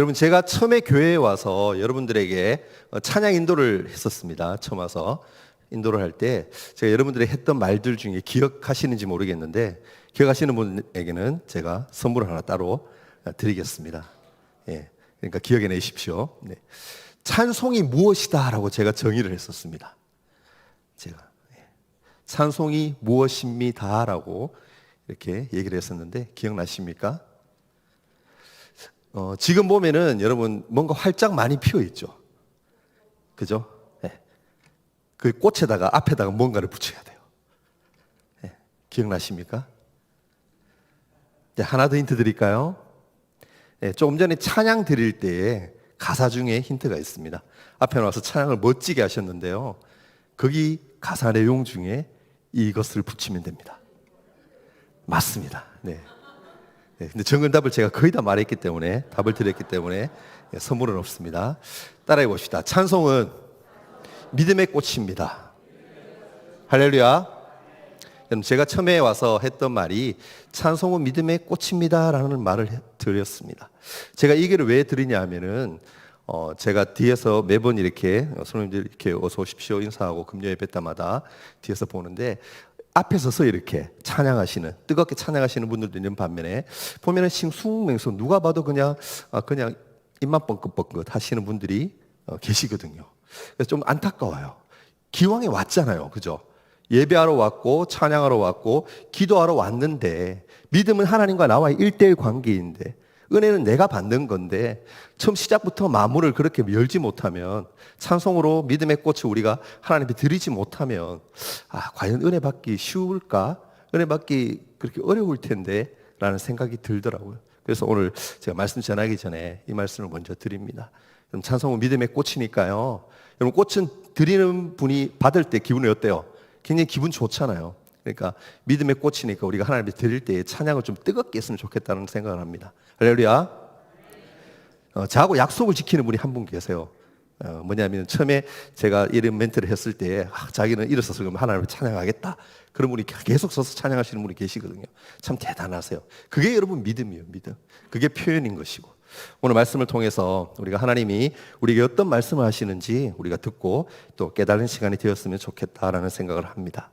여러분 제가 처음에 교회에 와서 여러분들에게 어, 찬양 인도를 했었습니다. 처음 와서 인도를 할 때 제가 여러분들이 했던 말들 중에 기억하시는지 모르겠는데 기억하시는 분에게는 제가 선물 하나 따로 어, 드리겠습니다. 예, 그러니까 기억해 내십시오. 네. 찬송이 무엇이다라고 제가 정의를 했었습니다. 제가 예. 찬송이 무엇입니다라고 이렇게 얘기를 했었는데 기억나십니까? 어, 지금 보면은 여러분 뭔가 활짝 많이 피어 있죠. 그죠? 예. 그 꽃에다가 앞에다가 뭔가를 붙여야 돼요. 예. 기억나십니까? 네, 하나 더 힌트 드릴까요? 예, 조금 전에 찬양 드릴 때에 가사 중에 힌트가 있습니다. 앞에 나와서 찬양을 멋지게 하셨는데요. 거기 가사 내용 중에 이것을 붙이면 됩니다. 맞습니다. 네. 네, 근데 정답을 제가 거의 다 말했기 때문에 답을 드렸기 때문에 예, 선물은 없습니다. 따라해 봅시다. 찬송은 믿음의 꽃입니다. 할렐루야. 여러분 제가 처음에 와서 했던 말이 찬송은 믿음의 꽃입니다라는 말을 해- 드렸습니다. 제가 이 얘기를 왜 드리냐면은 어 제가 뒤에서 매번 이렇게 손님들 이렇게 어서 오십시오 인사하고 금요일 뵐 때마다 뒤에서 보는데 앞에 서서 이렇게 찬양하시는 뜨겁게 찬양하시는 분들도 있는 반면에 보면은 싱숭맹숭 누가 봐도 그냥 아, 그냥 입만 뻥긋뻥긋 하시는 분들이 어, 계시거든요. 그래서 좀 안타까워요. 기왕에 왔잖아요. 그죠? 예배하러 왔고 찬양하러 왔고 기도하러 왔는데 믿음은 하나님과 나와의 일대일 관계인데 은혜는 내가 받는 건데 처음 시작부터 마무를 그렇게 열지 못하면 찬송으로 믿음의 꽃을 우리가 하나님께 드리지 못하면 아 과연 은혜 받기 쉬울까? 은혜 받기 그렇게 어려울 텐데 라는 생각이 들더라고요. 그래서 오늘 제가 말씀 전하기 전에 이 말씀을 먼저 드립니다. 여러분 찬송은 믿음의 꽃이니까요. 여러분 꽃은 드리는 분이 받을 때 기분이 어때요? 굉장히 기분 좋잖아요. 그러니까 믿음의 꽃이니까 우리가 하나님께 드릴 때 찬양을 좀 뜨겁게 했으면 좋겠다는 생각을 합니다. 할렐루야. 어, 저하고 약속을 지키는 분이 한 분 계세요. 어, 뭐냐면 처음에 제가 이런 멘트를 했을 때 아, 자기는 일어서서 그러면 하나님을 찬양하겠다. 그런 분이 계속 서서 찬양하시는 분이 계시거든요. 참 대단하세요. 그게 여러분 믿음이에요, 믿음. 그게 표현인 것이고. 오늘 말씀을 통해서 우리가 하나님이 우리에게 어떤 말씀을 하시는지 우리가 듣고 또 깨달은 시간이 되었으면 좋겠다라는 생각을 합니다.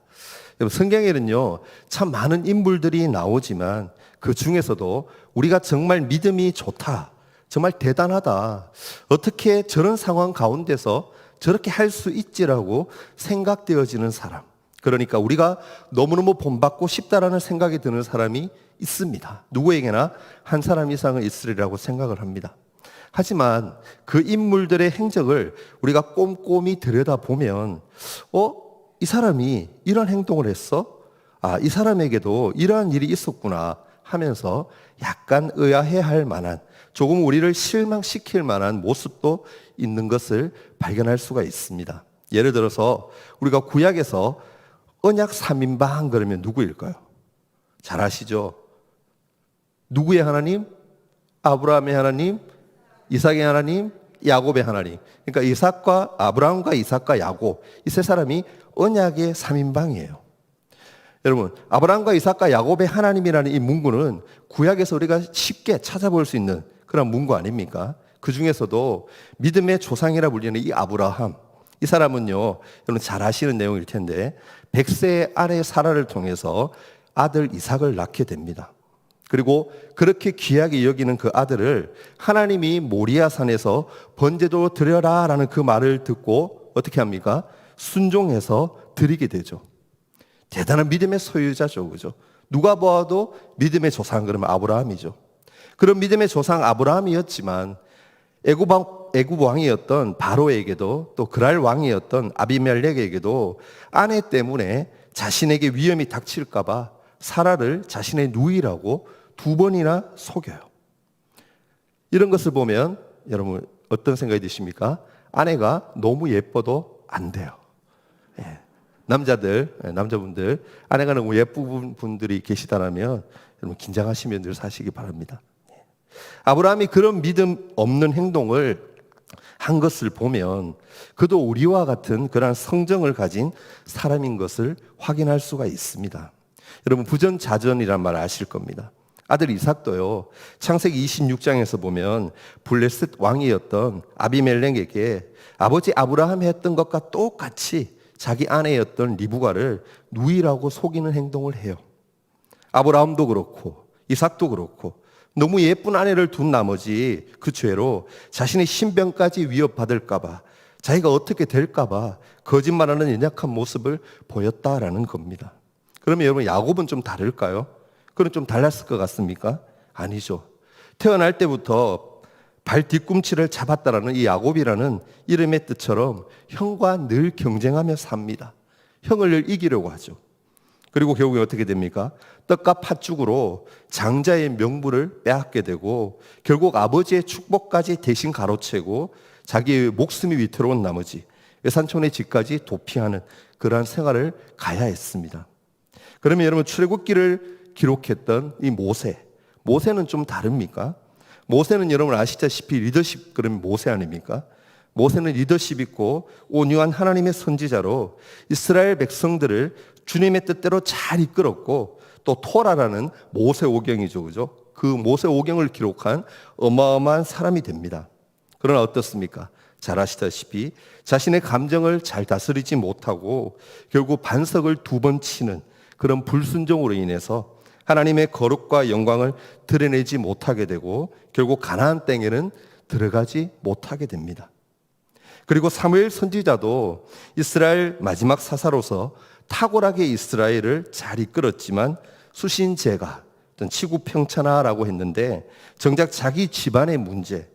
성경에는요 참 많은 인물들이 나오지만 그 중에서도 우리가 정말 믿음이 좋다, 정말 대단하다, 어떻게 저런 상황 가운데서 저렇게 할 수 있지라고 생각되어지는 사람. 그러니까 우리가 너무너무 본받고 싶다라는 생각이 드는 사람이 있습니다. 누구에게나 한 사람 이상은 있으리라고 생각을 합니다. 하지만 그 인물들의 행적을 우리가 꼼꼼히 들여다보면, 어? 이 사람이 이런 행동을 했어? 아, 이 사람에게도 이러한 일이 있었구나 하면서 약간 의아해 할 만한, 조금 우리를 실망시킬 만한 모습도 있는 것을 발견할 수가 있습니다. 예를 들어서 우리가 구약에서 언약 3인방 그러면 누구일까요? 잘 아시죠? 누구의 하나님? 아브라함의 하나님, 이삭의 하나님, 야곱의 하나님. 그러니까 이삭과 아브라함과 이삭과 야곱 이 세 사람이 언약의 3인방이에요. 여러분, 아브라함과 이삭과 야곱의 하나님이라는 이 문구는 구약에서 우리가 쉽게 찾아볼 수 있는 그런 문구 아닙니까? 그 중에서도 믿음의 조상이라 불리는 이 아브라함. 이 사람은요, 여러분 잘 아시는 내용일 텐데, 백세의 아내 사라를 통해서 아들 이삭을 낳게 됩니다. 그리고 그렇게 귀하게 여기는 그 아들을 하나님이 모리아산에서 번제도 드려라 라는 그 말을 듣고 어떻게 합니까? 순종해서 드리게 되죠. 대단한 믿음의 소유자죠. 그죠? 누가 보아도 믿음의 조상 그러면 아브라함이죠. 그런 믿음의 조상 아브라함이었지만 애굽 왕- 애굽 왕이었던 바로에게도 또 그랄 왕이었던 아비멜렉에게도 아내 때문에 자신에게 위험이 닥칠까 봐 사라를 자신의 누이라고 두 번이나 속여요. 이런 것을 보면 여러분 어떤 생각이 드십니까? 아내가 너무 예뻐도 안 돼요. 예. 남자들, 예, 남자분들, 아내가 너무 예쁜 분들이 계시다라면 여러분 긴장하시면 늘 사시기 바랍니다. 예. 아브라함이 그런 믿음 없는 행동을 한 것을 보면 그도 우리와 같은 그러한 성정을 가진 사람인 것을 확인할 수가 있습니다. 여러분 부전자전이란 말 아실 겁니다. 아들 이삭도요. 창세기 26장에서 보면 블레셋 왕이었던 아비멜렉에게 아버지 아브라함이 했던 것과 똑같이 자기 아내였던 리브가를 누이라고 속이는 행동을 해요. 아브라함도 그렇고 이삭도 그렇고 너무 예쁜 아내를 둔 나머지 그 죄로 자신의 신병까지 위협받을까봐 자기가 어떻게 될까봐 거짓말하는 연약한 모습을 보였다라는 겁니다. 그러면 여러분 야곱은 좀 다를까요? 그건 좀 달랐을 것 같습니까? 아니죠. 태어날 때부터 발 뒤꿈치를 잡았다라는 이 야곱이라는 이름의 뜻처럼 형과 늘 경쟁하며 삽니다. 형을 늘 이기려고 하죠. 그리고 결국에 어떻게 됩니까? 떡과 팥죽으로 장자의 명분을 빼앗게 되고 결국 아버지의 축복까지 대신 가로채고 자기의 목숨이 위태로운 나머지 외산촌의 집까지 도피하는 그러한 생활을 가야 했습니다. 그러면 여러분 출애굽기를 기록했던 이 모세, 모세는 좀 다릅니까? 모세는 여러분 아시다시피 리더십 그러면 모세 아닙니까? 모세는 리더십 있고 온유한 하나님의 선지자로 이스라엘 백성들을 주님의 뜻대로 잘 이끌었고 또 토라라는 모세 오경이죠. 그죠? 그 모세 오경을 기록한 어마어마한 사람이 됩니다. 그러나 어떻습니까? 잘 아시다시피 자신의 감정을 잘 다스리지 못하고 결국 반석을 두 번 치는 그런 불순종으로 인해서 하나님의 거룩과 영광을 드러내지 못하게 되고 결국 가나안 땅에는 들어가지 못하게 됩니다. 그리고 사무엘 선지자도 이스라엘 마지막 사사로서 탁월하게 이스라엘을 잘 이끌었지만 수신제가 어떤 치구 평천하라고 했는데 정작 자기 집안의 문제,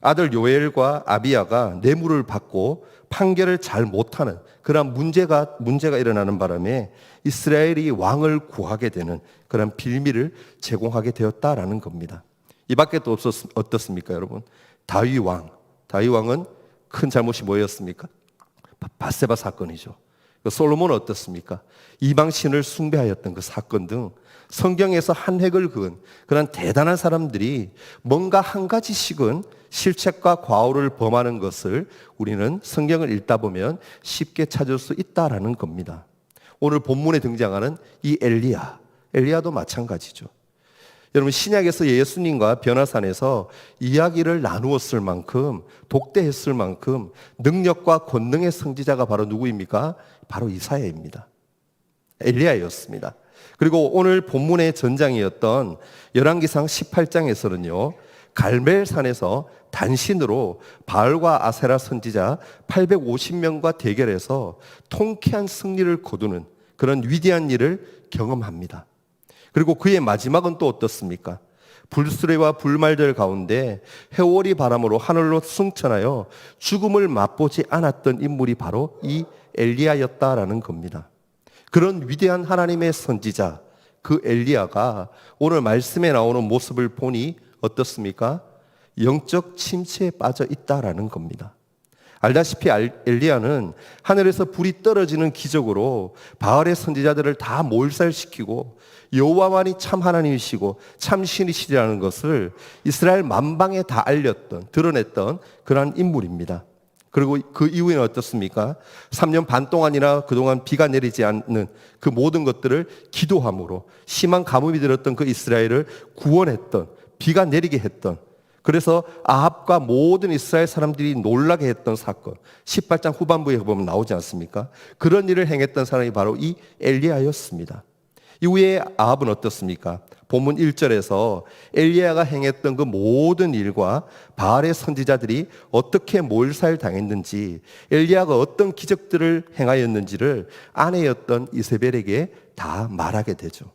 아들 요엘과 아비야가 뇌물을 받고 판결을 잘 못하는 그런 문제가 문제가 일어나는 바람에 이스라엘이 왕을 구하게 되는 그런 빌미를 제공하게 되었다라는 겁니다. 이 밖에 또 없었 어떻습니까, 여러분? 다윗 왕, 다윗 왕은 큰 잘못이 뭐였습니까? 바세바 사건이죠. 솔로몬은 어떻습니까? 이방 신을 숭배하였던 그 사건 등 성경에서 한 획을 그은 그런 대단한 사람들이 뭔가 한 가지씩은 실책과 과오를 범하는 것을 우리는 성경을 읽다 보면 쉽게 찾을 수 있다라는 겁니다. 오늘 본문에 등장하는 이 엘리야, 엘리야도 마찬가지죠. 여러분 신약에서 예수님과 변화산에서 이야기를 나누었을 만큼 독대했을 만큼 능력과 권능의 성지자가 바로 누구입니까? 바로 이사야입니다. 엘리야였습니다. 그리고 오늘 본문의 전장이었던 열왕기상 18장에서는요. 갈멜산에서 단신으로 바알과 아세라 선지자 850명과 대결해서 통쾌한 승리를 거두는 그런 위대한 일을 경험합니다. 그리고 그의 마지막은 또 어떻습니까? 불수레와 불말들 가운데 해오리 바람으로 하늘로 승천하여 죽음을 맛보지 않았던 인물이 바로 이 엘리야였다라는 겁니다. 그런 위대한 하나님의 선지자 그 엘리야가 오늘 말씀에 나오는 모습을 보니 어떻습니까? 영적 침체에 빠져 있다라는 겁니다. 알다시피 엘리야는 하늘에서 불이 떨어지는 기적으로 바알의 선지자들을 다 몰살시키고 여호와만이 참 하나님이시고 참 신이시라는 것을 이스라엘 만방에 다 알렸던 드러냈던 그러한 인물입니다. 그리고 그 이후에는 어떻습니까? 3년 반 동안이나 그동안 비가 내리지 않는 그 모든 것들을 기도함으로 심한 가뭄이 들었던 그 이스라엘을 구원했던 비가 내리게 했던 그래서 아합과 모든 이스라엘 사람들이 놀라게 했던 사건 18장 후반부에 보면 나오지 않습니까? 그런 일을 행했던 사람이 바로 이 엘리야였습니다. 이후에 아합은 어떻습니까? 본문 1절에서 엘리야가 행했던 그 모든 일과 바알의 선지자들이 어떻게 몰살 당했는지 엘리야가 어떤 기적들을 행하였는지를 아내였던 이세벨에게 다 말하게 되죠.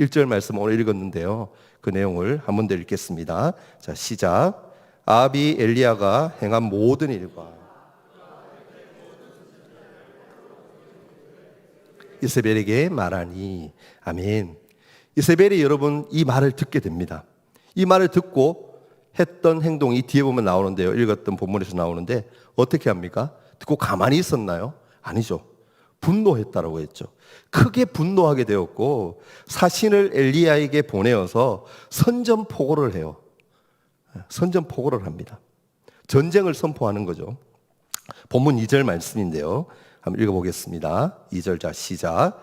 1절 말씀 오늘 읽었는데요. 그 내용을 한 번 더 읽겠습니다. 자, 시작. 아비 엘리야가 행한 모든 일과 이세벨에게 말하니 아멘. 이세벨이 여러분 이 말을 듣게 됩니다. 이 말을 듣고 했던 행동이 뒤에 보면 나오는데요. 읽었던 본문에서 나오는데 어떻게 합니까? 듣고 가만히 있었나요? 아니죠. 분노했다라고 했죠. 크게 분노하게 되었고 사신을 엘리야에게 보내어서 선전포고를 해요. 선전포고를 합니다. 전쟁을 선포하는 거죠. 본문 2절 말씀인데요. 한번 읽어보겠습니다. 2절 자 시작.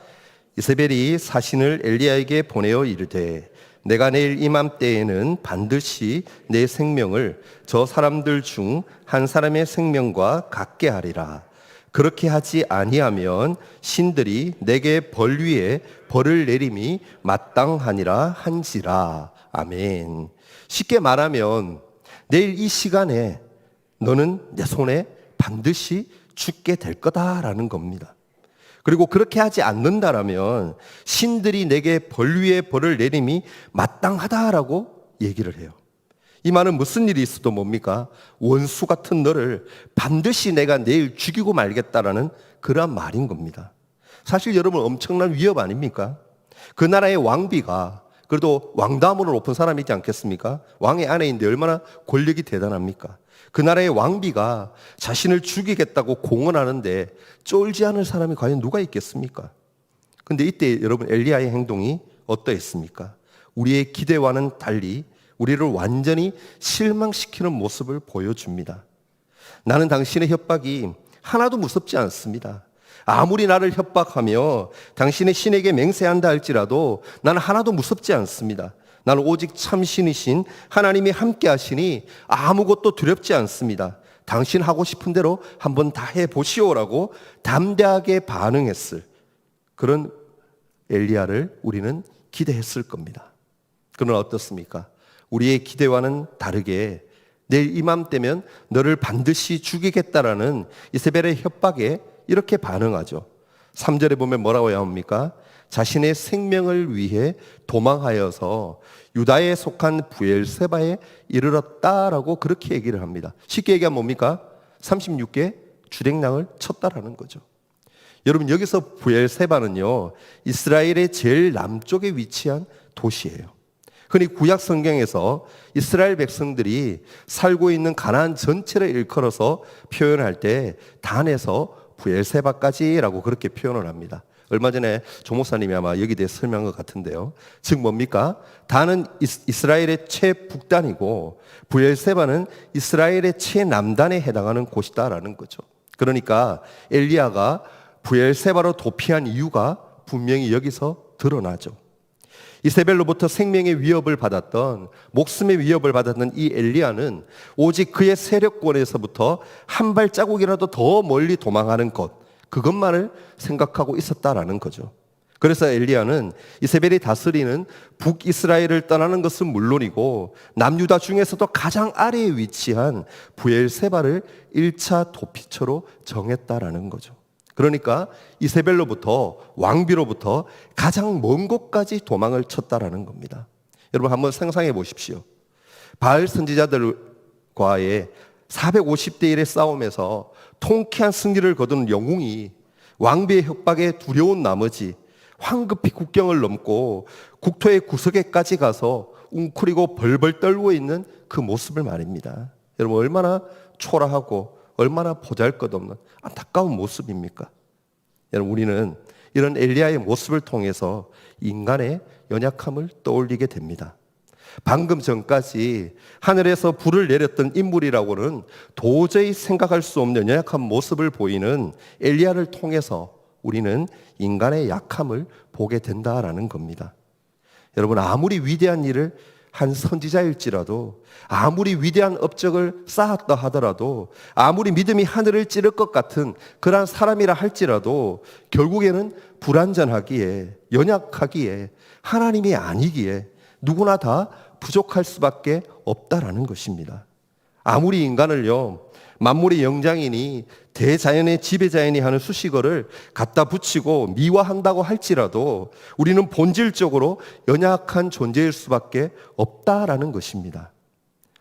이세벨이 사신을 엘리야에게 보내어 이르되 내가 내일 이맘때에는 반드시 내 생명을 저 사람들 중 한 사람의 생명과 같게 하리라. 그렇게 하지 아니하면 신들이 내게 벌 위에 벌을 내림이 마땅하니라 한지라. 아멘. 쉽게 말하면 내일 이 시간에 너는 내 손에 반드시 죽게 될 거다라는 겁니다. 그리고 그렇게 하지 않는다라면 신들이 내게 벌 위에 벌을 내림이 마땅하다라고 얘기를 해요. 이 말은 무슨 일이 있어도 뭡니까? 원수 같은 너를 반드시 내가 내일 죽이고 말겠다라는 그러한 말인 겁니다. 사실 여러분 엄청난 위협 아닙니까? 그 나라의 왕비가 그래도 왕다음으로 높은 사람이지 않겠습니까? 왕의 아내인데 얼마나 권력이 대단합니까? 그 나라의 왕비가 자신을 죽이겠다고 공언하는데 쫄지 않을 사람이 과연 누가 있겠습니까? 근데 이때 여러분 엘리야의 행동이 어떠했습니까? 우리의 기대와는 달리 우리를 완전히 실망시키는 모습을 보여줍니다. 나는 당신의 협박이 하나도 무섭지 않습니다. 아무리 나를 협박하며 당신의 신에게 맹세한다 할지라도 나는 하나도 무섭지 않습니다. 나는 오직 참 신이신 하나님이 함께 하시니 아무것도 두렵지 않습니다. 당신 하고 싶은 대로 한번 다 해 보시오라고 담대하게 반응했을 그런 엘리야를 우리는 기대했을 겁니다. 그러나 어떻습니까? 우리의 기대와는 다르게 내일 이맘때면 너를 반드시 죽이겠다라는 이세벨의 협박에 이렇게 반응하죠. 3절에 보면 뭐라고 해야 합니까? 자신의 생명을 위해 도망하여서 유다에 속한 부엘세바에 이르렀다라고 그렇게 얘기를 합니다. 쉽게 얘기하면 뭡니까? 36개 주랭랑을 쳤다라는 거죠. 여러분 여기서 부엘세바는요 이스라엘의 제일 남쪽에 위치한 도시예요. 흔히 구약 성경에서 이스라엘 백성들이 살고 있는 가나안 전체를 일컬어서 표현할 때 단에서 부엘세바까지라고 그렇게 표현을 합니다. 얼마 전에 조 목사님이 아마 여기 대해 설명한 것 같은데요. 즉 뭡니까? 단은 이스라엘의 최북단이고 부엘세바는 이스라엘의 최남단에 해당하는 곳이다라는 거죠. 그러니까 엘리야가 부엘세바로 도피한 이유가 분명히 여기서 드러나죠. 이세벨로부터 생명의 위협을 받았던 목숨의 위협을 받았던 이 엘리야는 오직 그의 세력권에서부터 한 발자국이라도 더 멀리 도망하는 것 그것만을 생각하고 있었다라는 거죠. 그래서 엘리야는 이세벨이 다스리는 북이스라엘을 떠나는 것은 물론이고 남유다 중에서도 가장 아래에 위치한 부엘세바를 1차 도피처로 정했다라는 거죠. 그러니까 이세벨로부터 왕비로부터 가장 먼 곳까지 도망을 쳤다라는 겁니다. 여러분 한번 상상해 보십시오. 바알 선지자들과의 450대 1의 싸움에서 통쾌한 승리를 거둔 영웅이 왕비의 협박에 두려운 나머지 황급히 국경을 넘고 국토의 구석에까지 가서 웅크리고 벌벌 떨고 있는 그 모습을 말입니다. 여러분 얼마나 초라하고 얼마나 보잘것없는 안타까운 모습입니까? 여러분 우리는 이런 엘리야의 모습을 통해서 인간의 연약함을 떠올리게 됩니다. 방금 전까지 하늘에서 불을 내렸던 인물이라고는 도저히 생각할 수 없는 연약한 모습을 보이는 엘리야를 통해서 우리는 인간의 약함을 보게 된다라는 겁니다. 여러분 아무리 위대한 일을 한 선지자일지라도 아무리 위대한 업적을 쌓았다 하더라도 아무리 믿음이 하늘을 찌를 것 같은 그러한 사람이라 할지라도 결국에는 불완전하기에 연약하기에 하나님이 아니기에 누구나 다 부족할 수밖에 없다라는 것입니다. 아무리 인간을요, 만물의 영장이니 대자연의 지배자연이 하는 수식어를 갖다 붙이고 미화한다고 할지라도 우리는 본질적으로 연약한 존재일 수밖에 없다라는 것입니다.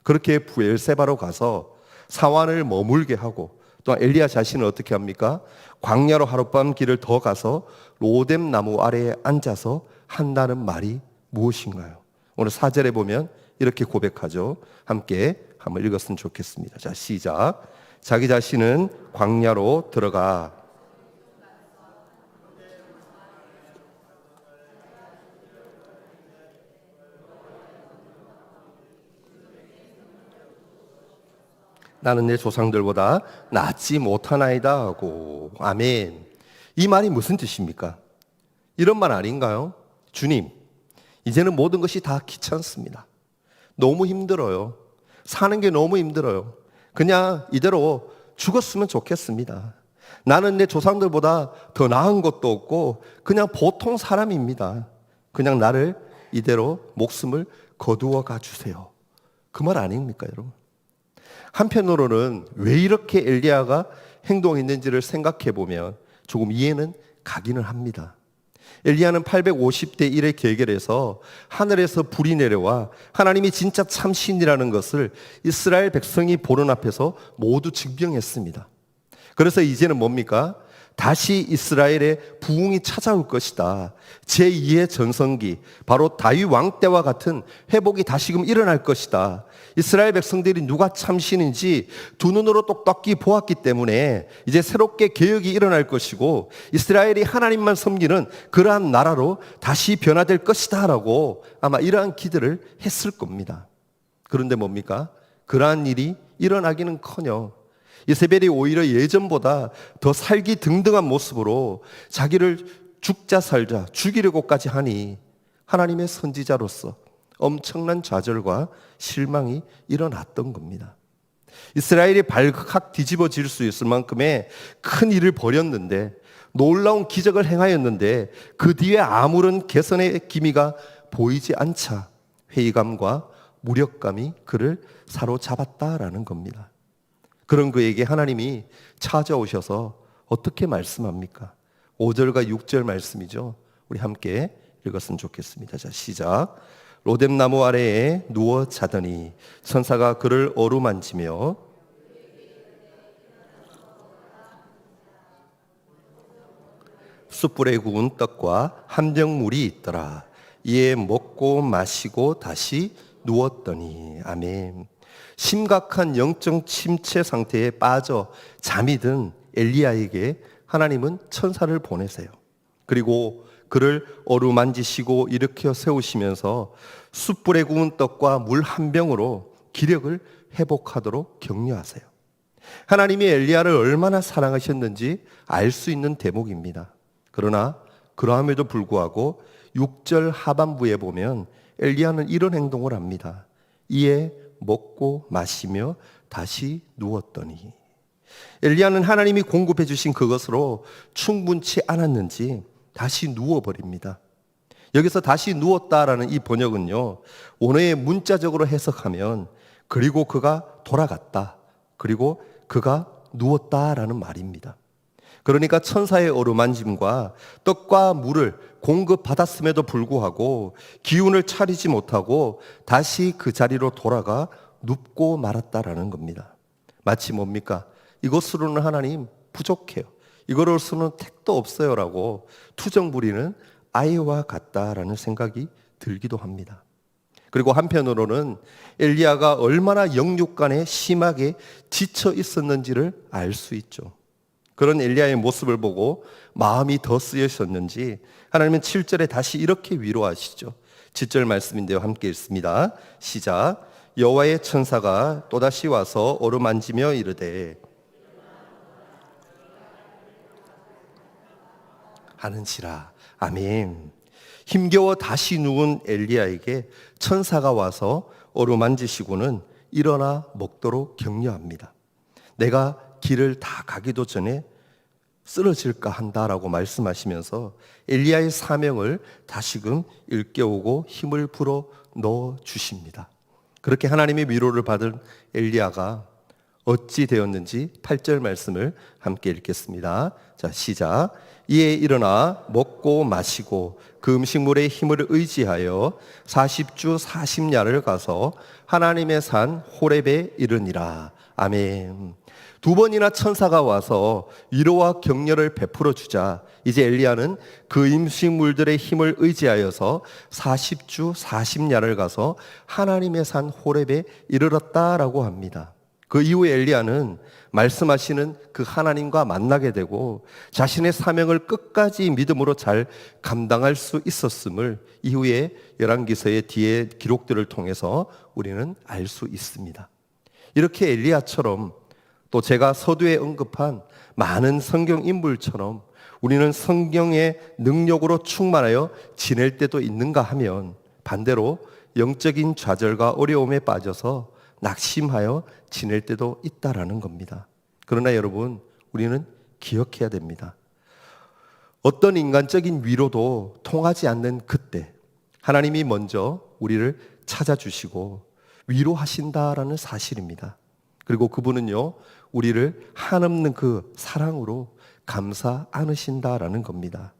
그렇게 부엘세바로 가서 사환을 머물게 하고 또 엘리야 자신은 어떻게 합니까? 광야로 하룻밤 길을 더 가서 로뎀 나무 아래에 앉아서 한다는 말이 무엇인가요? 오늘 사절에 보면 이렇게 고백하죠. 함께 한번 읽었으면 좋겠습니다. 자, 시작. 자기 자신은 광야로 들어가 나는 내 조상들보다 낫지 못하나이다 하고 아멘. 이 말이 무슨 뜻입니까? 이런 말 아닌가요? 주님, 이제는 모든 것이 다 귀찮습니다. 너무 힘들어요. 사는 게 너무 힘들어요. 그냥 이대로 죽었으면 좋겠습니다. 나는 내 조상들보다 더 나은 것도 없고 그냥 보통 사람입니다. 그냥 나를 이대로 목숨을 거두어 가 주세요. 그 말 아닙니까, 여러분? 한편으로는 왜 이렇게 엘리야가 행동했는지를 생각해 보면 조금 이해는 가기는 합니다. 엘리야는 850대 1의 계결에서 하늘에서 불이 내려와 하나님이 진짜 참 신이라는 것을 이스라엘 백성이 보는 앞에서 모두 증명했습니다. 그래서 이제는 뭡니까? 다시 이스라엘의 부흥이 찾아올 것이다. 제2의 전성기, 바로 다윗 왕 때와 같은 회복이 다시금 일어날 것이다. 이스라엘 백성들이 누가 참신인지 두 눈으로 똑똑히 보았기 때문에 이제 새롭게 개혁이 일어날 것이고 이스라엘이 하나님만 섬기는 그러한 나라로 다시 변화될 것이다라고 아마 이러한 기대를 했을 겁니다. 그런데 뭡니까? 그러한 일이 일어나기는 커녕 이세벨이 오히려 예전보다 더 살기 등등한 모습으로 자기를 죽자 살자 죽이려고까지 하니 하나님의 선지자로서 엄청난 좌절과 실망이 일어났던 겁니다. 이스라엘이 발칵 뒤집어질 수 있을 만큼의 큰 일을 벌였는데 놀라운 기적을 행하였는데 그 뒤에 아무런 개선의 기미가 보이지 않자 회의감과 무력감이 그를 사로잡았다라는 겁니다. 그런 그에게 하나님이 찾아오셔서 어떻게 말씀합니까? 5절과 6절 말씀이죠. 우리 함께 읽었으면 좋겠습니다. 자, 시작. 로뎀나무 아래에 누워 자더니 천사가 그를 어루만지며 숯불에 구운 떡과 한병 물이 있더라. 이에 먹고 마시고 다시 누웠더니 아멘. 심각한 영적 침체 상태에 빠져 잠이 든 엘리야에게 하나님은 천사를 보내세요. 그리고 그를 어루만지시고 일으켜 세우시면서 숯불에 구운 떡과 물 한 병으로 기력을 회복하도록 격려하세요. 하나님이 엘리야를 얼마나 사랑하셨는지 알 수 있는 대목입니다. 그러나 그러함에도 불구하고 6절 하반부에 보면 엘리야는 이런 행동을 합니다. 이에 먹고 마시며 다시 누웠더니 엘리야는 하나님이 공급해 주신 그것으로 충분치 않았는지 다시 누워 버립니다. 여기서 다시 누웠다라는 이 번역은요. 원어의 문자적으로 해석하면 그리고 그가 돌아갔다. 그리고 그가 누웠다라는 말입니다. 그러니까 천사의 어루만짐과 떡과 물을 공급받았음에도 불구하고 기운을 차리지 못하고 다시 그 자리로 돌아가 눕고 말았다라는 겁니다. 마치 뭡니까? 이것으로는 하나님 부족해요. 이거로서는 택도 없어요라고 투정 부리는 아이와 같다라는 생각이 들기도 합니다. 그리고 한편으로는 엘리야가 얼마나 영육간에 심하게 지쳐 있었는지를 알 수 있죠. 그런 엘리야의 모습을 보고 마음이 더 쓰여졌는지 하나님은 7절에 다시 이렇게 위로하시죠. 7절 말씀인데요. 함께 읽습니다. 시작. 여호와의 천사가 또다시 와서 어루만지며 이르되 하는지라. 아멘. 힘겨워 다시 누운 엘리야에게 천사가 와서 어루만지시고는 일어나 먹도록 격려합니다. 내가 길을 다 가기도 전에 쓰러질까 한다라고 말씀하시면서 엘리야의 사명을 다시금 일깨우고 힘을 불어 넣어 주십니다. 그렇게 하나님의 위로를 받은 엘리야가 어찌 되었는지 8절 말씀을 함께 읽겠습니다. 자, 시작. 이에 일어나 먹고 마시고 그 음식물의 힘을 의지하여 40주 40야를 가서 하나님의 산 호렙에 이르니라. 아멘. 두 번이나 천사가 와서 위로와 격려를 베풀어 주자 이제 엘리야는 그 임식물들의 힘을 의지하여서 40주 40야를 가서 하나님의 산 호렙에 이르렀다라고 합니다. 그 이후에 엘리야는 말씀하시는 그 하나님과 만나게 되고 자신의 사명을 끝까지 믿음으로 잘 감당할 수 있었음을 이후에 열왕기서의 뒤에 기록들을 통해서 우리는 알 수 있습니다. 이렇게 엘리야처럼 또 제가 서두에 언급한 많은 성경 인물처럼 우리는 성경의 능력으로 충만하여 지낼 때도 있는가 하면 반대로 영적인 좌절과 어려움에 빠져서 낙심하여 지낼 때도 있다라는 겁니다. 그러나 여러분, 우리는 기억해야 됩니다. 어떤 인간적인 위로도 통하지 않는 그때 하나님이 먼저 우리를 찾아주시고 위로하신다라는 사실입니다. 그리고 그분은요, 우리를 한없는 그 사랑으로 감사 안으신다라는 겁니다.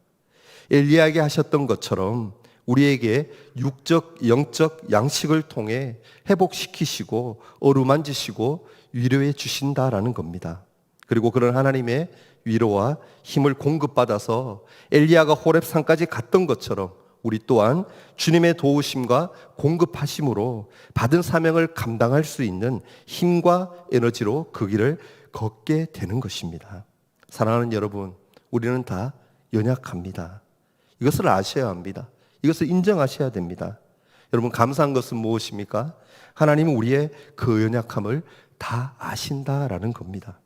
엘리야에게 하셨던 것처럼 우리에게 육적, 영적 양식을 통해 회복시키시고 어루만지시고 위로해 주신다라는 겁니다. 그리고 그런 하나님의 위로와 힘을 공급받아서 엘리야가 호렙산까지 갔던 것처럼 우리 또한 주님의 도우심과 공급하심으로 받은 사명을 감당할 수 있는 힘과 에너지로 그 길을 걷게 되는 것입니다. 사랑하는 여러분, 우리는 다 연약합니다. 이것을 아셔야 합니다. 이것을 인정하셔야 됩니다. 여러분, 감사한 것은 무엇입니까? 하나님은 우리의 그 연약함을 다 아신다라는 겁니다.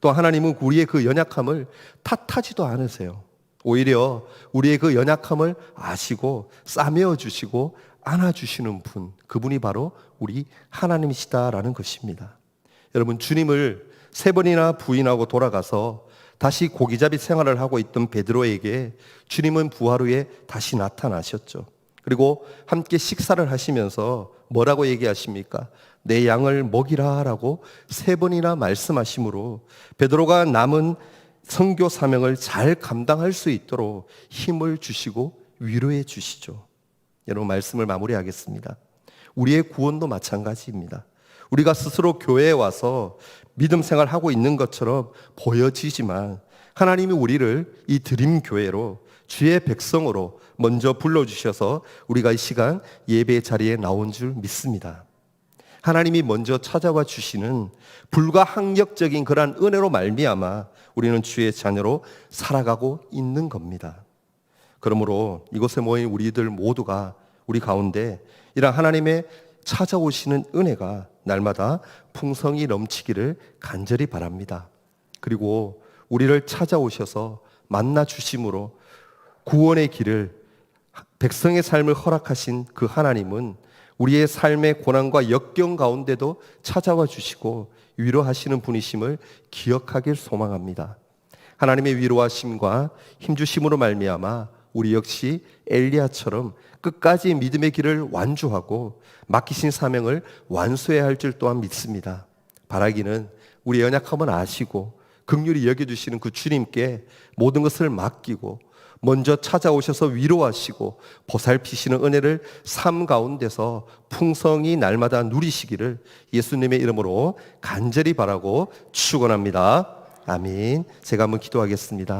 또 하나님은 우리의 그 연약함을 탓하지도 않으세요. 오히려 우리의 그 연약함을 아시고 싸매어 주시고 안아 주시는 분, 그분이 바로 우리 하나님이시다라는 것입니다. 여러분, 주님을 세 번이나 부인하고 돌아가서 다시 고기잡이 생활을 하고 있던 베드로에게 주님은 부활 후에 다시 나타나셨죠. 그리고 함께 식사를 하시면서 뭐라고 얘기하십니까? 내 양을 먹이라라고 세 번이나 말씀하시므로 베드로가 남은 선교 사명을 잘 감당할 수 있도록 힘을 주시고 위로해 주시죠. 여러분 말씀을 마무리하겠습니다. 우리의 구원도 마찬가지입니다. 우리가 스스로 교회에 와서 믿음 생활하고 있는 것처럼 보여지지만 하나님이 우리를 이 드림 교회로 주의 백성으로 먼저 불러 주셔서 우리가 이 시간 예배 자리에 나온 줄 믿습니다. 하나님이 먼저 찾아와 주시는 불가항력적인 그러한 은혜로 말미암아 우리는 주의 자녀로 살아가고 있는 겁니다. 그러므로 이곳에 모인 우리들 모두가 우리 가운데 이런 하나님의 찾아오시는 은혜가 날마다 풍성이 넘치기를 간절히 바랍니다. 그리고 우리를 찾아오셔서 만나 주심으로 구원의 길을 백성의 삶을 허락하신 그 하나님은 우리의 삶의 고난과 역경 가운데도 찾아와 주시고 위로하시는 분이심을 기억하길 소망합니다. 하나님의 위로하심과 힘주심으로 말미암아 우리 역시 엘리야처럼 끝까지 믿음의 길을 완주하고 맡기신 사명을 완수해야 할 줄 또한 믿습니다. 바라기는 우리 연약함은 아시고 극률이 여겨주시는 그 주님께 모든 것을 맡기고 먼저 찾아오셔서 위로하시고 보살피시는 은혜를 삶 가운데서 풍성히 날마다 누리시기를 예수님의 이름으로 간절히 바라고 축원합니다. 아멘. 제가 한번 기도하겠습니다.